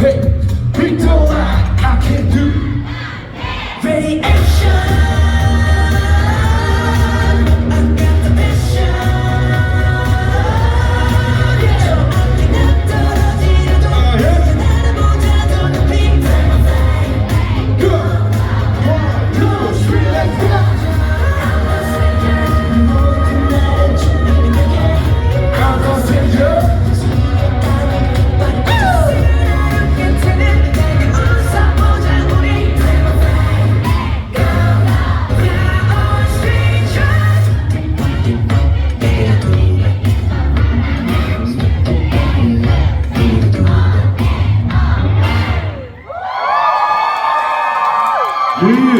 앞에 Do you?